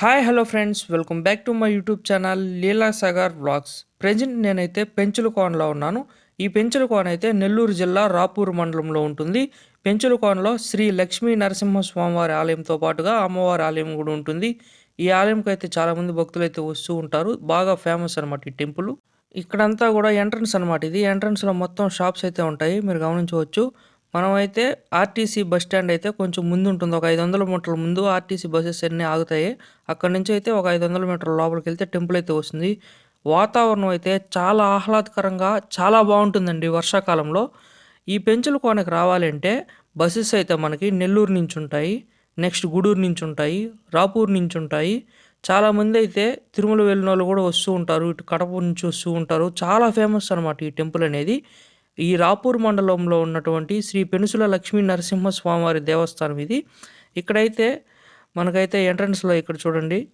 Hi hello friends welcome back to my YouTube channel Leela Sagar vlogs present నేనైతే పెంచులకోనలో ఉన్నాను. ఈ పెంచులకోన అయితే నెల్లూరు జిల్లా రాపూర్ మండలంలో ఉంటుంది. పెంచులకోనలో శ్రీ లక్ష్మీ నరసింహ స్వామివారి ఆలయంతో పాటుగా అమ్మవారి ఆలయం కూడా ఉంటుంది. ఈ ఆలయంకి అయితే చాలామంది భక్తులు అయితే వస్తూ ఉంటారు. బాగా ఫేమస్ అనమాట ఈ టెంపుల్. ఇక్కడంతా కూడా ఎంట్రన్స్ అనమాట ఇది. ఎంట్రన్స్లో మొత్తం షాప్స్ అయితే ఉంటాయి. మీరు గమనించవచ్చు. మనం అయితే ఆర్టీసీ బస్ స్టాండ్ అయితే కొంచెం ముందు ఉంటుంది ఒక ఐదు వందల మీటర్ల ముందు ఆర్టీసీ బస్సెస్ అన్నీ ఆగుతాయి? అక్కడ నుంచి అయితే ఒక ఐదు వందల మీటర్ల లోపలికి వెళ్తే టెంపుల్ అయితే వస్తుంది. వాతావరణం అయితే చాలా ఆహ్లాదకరంగా చాలా బాగుంటుందండి వర్షాకాలంలో. ఈ పెంచుల కోనకి రావాలంటే బస్సెస్ అయితే మనకి నెల్లూరు నుంచి ఉంటాయి నెక్స్ట్ గూడూరు నుంచి ఉంటాయి రాపూర్ నుంచి ఉంటాయి. చాలామంది అయితే తిరుమల వెళ్ళిన వాళ్ళు కూడా వస్తూ ఉంటారు ఇటు కడప నుంచి వస్తూ ఉంటారు. చాలా ఫేమస్ అనమాట ఈ టెంపుల్ అనేది. ఈ రాపూర్ మండలంలో ఉన్నటువంటి శ్రీ పెనుసుల లక్ష్మీ నరసింహ స్వామివారి దేవస్థానం ఇది. ఇక్కడైతే మనకైతే ఎంట్రన్స్లో ఇక్కడ చూడండి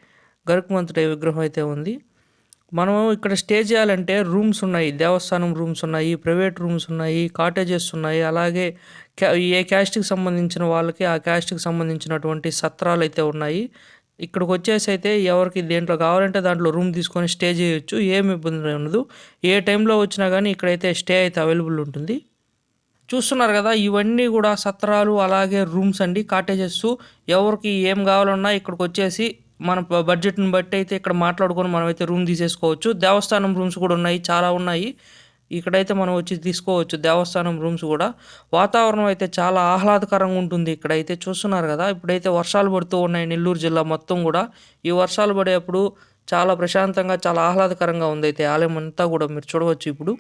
గరుకుమంతుడి విగ్రహం అయితే ఉంది. మనం ఇక్కడ స్టే చేయాలంటే రూమ్స్ ఉన్నాయి దేవస్థానం రూమ్స్ ఉన్నాయి ప్రైవేట్ రూమ్స్ ఉన్నాయి కాటేజెస్ ఉన్నాయి. అలాగే క్యా- ఏ క్యాస్ట్కి సంబంధించిన వాళ్ళకి ఆ క్యాస్ట్కి సంబంధించినటువంటి సత్రాలు అయితే ఉన్నాయి. ఇక్కడికి వచ్చేసి అయితే ఎవరికి దేంట్లో కావాలంటే దాంట్లో రూమ్ తీసుకొని స్టే చేయొచ్చు ఏమి ఇబ్బంది ఉండదు. ఏ టైంలో వచ్చినా కానీ ఇక్కడైతే స్టే అయితే అవైలబుల్ ఉంటుంది. చూస్తున్నారు కదా ఇవన్నీ కూడా సత్రాలు అలాగే రూమ్స్ అండి కాటేజెస్. ఎవరికి ఏం కావాలన్నా ఇక్కడికి వచ్చేసి మన బడ్జెట్ని బట్టి అయితే ఇక్కడ మాట్లాడుకొని మనమైతే రూమ్ తీసేసుకోవచ్చు. దేవస్థానం రూమ్స్ కూడా ఉన్నాయి చాలా ఉన్నాయి. ఇక్కడైతే మనం వచ్చి తీసుకోవచ్చు. దేవస్థానం రూమ్స్ కూడా. వాతావరణం అయితే చాలా ఆహ్లాదకరంగా ఉంటుంది ఇక్కడైతే. చూస్తున్నారు కదా ఇప్పుడైతే వర్షాలు పడుతూ ఉన్నాయి నెల్లూరు జిల్లా మొత్తం కూడా. ఈ వర్షాలు పడేటప్పుడు చాలా ప్రశాంతంగా చాలా ఆహ్లాదకరంగా ఉంది అయితే. ఆలయం అంతా కూడా మీరు చూడవచ్చు ఇప్పుడు.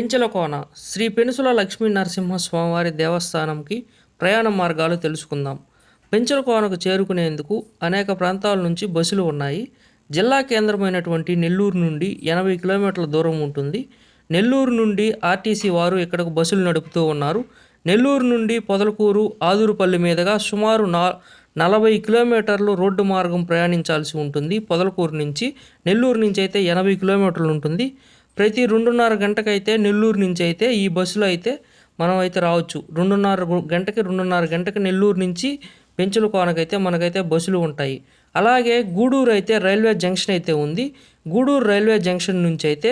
పెంచలకోన శ్రీ పెనుసుల లక్ష్మీ నరసింహ స్వామివారి దేవస్థానంకి ప్రయాణ మార్గాలు తెలుసుకుందాం. పెంచలకోనకు చేరుకునేందుకు అనేక ప్రాంతాల నుంచి బస్సులు ఉన్నాయి. జిల్లా కేంద్రమైనటువంటి నెల్లూరు నుండి ఎనభై కిలోమీటర్ల దూరం ఉంటుంది. నెల్లూరు నుండి ఆర్టీసీ వారు ఇక్కడకు బస్సులు నడుపుతూ ఉన్నారు. నెల్లూరు నుండి పొదలకూరు ఆదూరుపల్లి మీదుగా సుమారు నా నలభై కిలోమీటర్లు రోడ్డు మార్గం ప్రయాణించాల్సి ఉంటుంది. పొదలకూరు నుంచి నెల్లూరు నుంచి అయితే ఎనభై కిలోమీటర్లు ఉంటుంది. ప్రతి రెండున్నర గంటకైతే నెల్లూరు నుంచి అయితే ఈ బస్సులో అయితే మనం అయితే రావచ్చు. రెండున్నర గంటకి రెండున్నర గంటకి నెల్లూరు నుంచి పెంచుల కోనకైతే మనకైతే బస్సులు ఉంటాయి. అలాగే గూడూరు అయితే రైల్వే జంక్షన్ అయితే ఉంది. గూడూరు రైల్వే జంక్షన్ నుంచి అయితే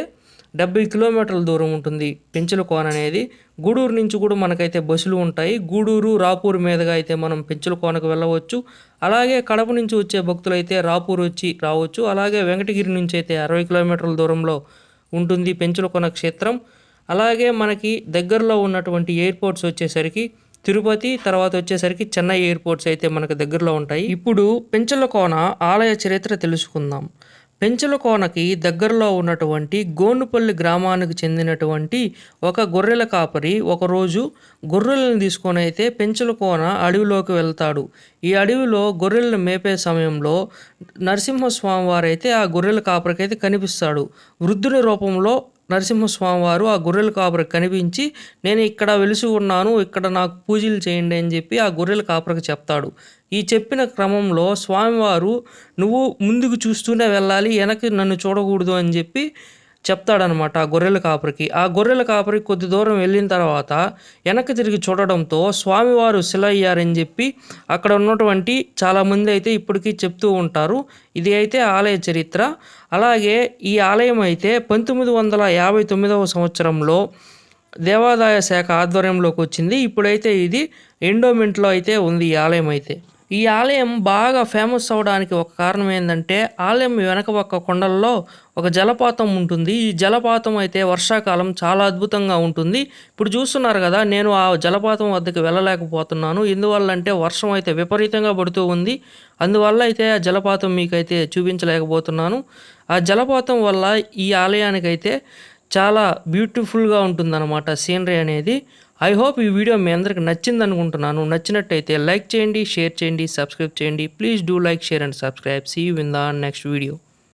డెబ్బై కిలోమీటర్ల దూరం ఉంటుంది పెంచుల కోన అనేది. గూడూరు నుంచి కూడా మనకైతే బస్సులు ఉంటాయి. గూడూరు రాపూర్ మీదుగా అయితే మనం పెంచుల కోనకు వెళ్ళవచ్చు. అలాగే కడప నుంచి వచ్చే భక్తులు అయితే రాపూర్ వచ్చి రావచ్చు. అలాగే వెంకటగిరి నుంచి అయితే అరవై కిలోమీటర్ల దూరంలో ఉంటుంది పెంచులకొన క్షేత్రం. అలాగే మనకి దగ్గరలో ఉన్నటువంటి ఎయిర్పోర్ట్స్ వచ్చేసరికి తిరుపతి తర్వాత వచ్చేసరికి చెన్నై ఎయిర్పోర్ట్స్ అయితే మనకు దగ్గరలో ఉంటాయి. ఇప్పుడు పెంచలకోన ఆలయ చరిత్ర తెలుసుకుందాం. పెంచలకోనకి దగ్గరలో ఉన్నటువంటి గోనుపల్లి గ్రామానికి చెందినటువంటి ఒక గొర్రెల కాపరి ఒకరోజు గొర్రెలను తీసుకొని అయితే పెంచలకోన అడవిలోకి వెళ్తాడు. ఈ అడవిలో గొర్రెలను మేపే సమయంలో నరసింహస్వామి వారైతే ఆ గొర్రెల కాపరికి అయితే కనిపిస్తాడు. వృద్ధుని రూపంలో నరసింహస్వామి వారు ఆ గొర్రెల కాపరికి కనిపించి నేను ఇక్కడ వెలిసి ఉన్నాను ఇక్కడ నాకు పూజలు చేయండి అని చెప్పి ఆ గొర్రెల కాపరికి చెప్తాడు. ఈ చెప్పిన క్రమంలో స్వామివారు నువ్వు ముందుకు చూస్తూనే వెళ్ళాలి వెనక్కి నన్ను చూడకూడదు అని చెప్పి చెప్తాడనమాట ఆ గొర్రెల కాపరికి. ఆ గొర్రెల కాపరికి కొద్ది దూరం వెళ్ళిన తర్వాత వెనక్కి తిరిగి చూడడంతో స్వామివారు శిల అయ్యారని చెప్పి అక్కడ ఉన్నటువంటి చాలామంది అయితే ఇప్పటికీ చెప్తూ ఉంటారు. ఇది అయితే ఆలయ చరిత్ర. అలాగే ఈ ఆలయం అయితే పంతొమ్మిది వందల యాభై తొమ్మిదవ సంవత్సరంలో దేవాదాయ శాఖ ఆధ్వర్యంలోకి వచ్చింది. ఇప్పుడైతే ఇది ఎండోమెంట్లో అయితే ఉంది ఈ ఆలయం అయితే. ఈ ఆలయం బాగా ఫేమస్ అవడానికి ఒక కారణం ఏంటంటే ఆలయం వెనక పక్క కొండల్లో ఒక జలపాతం ఉంటుంది. ఈ జలపాతం అయితే వర్షాకాలం చాలా అద్భుతంగా ఉంటుంది. ఇప్పుడు చూస్తున్నారు కదా నేను ఆ జలపాతం వద్దకు వెళ్ళలేకపోతున్నాను. ఎందువల్ల అంటే వర్షం అయితే విపరీతంగా పడుతూ ఉంది. అందువల్ల అయితే ఆ జలపాతం మీకైతే చూపించలేకపోతున్నాను. ఆ జలపాతం వల్ల ఈ ఆలయానికైతే చాలా బ్యూటిఫుల్గా ఉంటుందన్నమాట సీనరీ అనేది. ఐ హోప్ ఈ వీడియో మీ అందరికి నచ్చింది అనుకుంటున్నాను. నచ్చినట్టయితే లైక్ చేయండి షేర్ చేయండి సబ్స్క్రైబ్ చేయండి. Please do like share and subscribe see you in the next video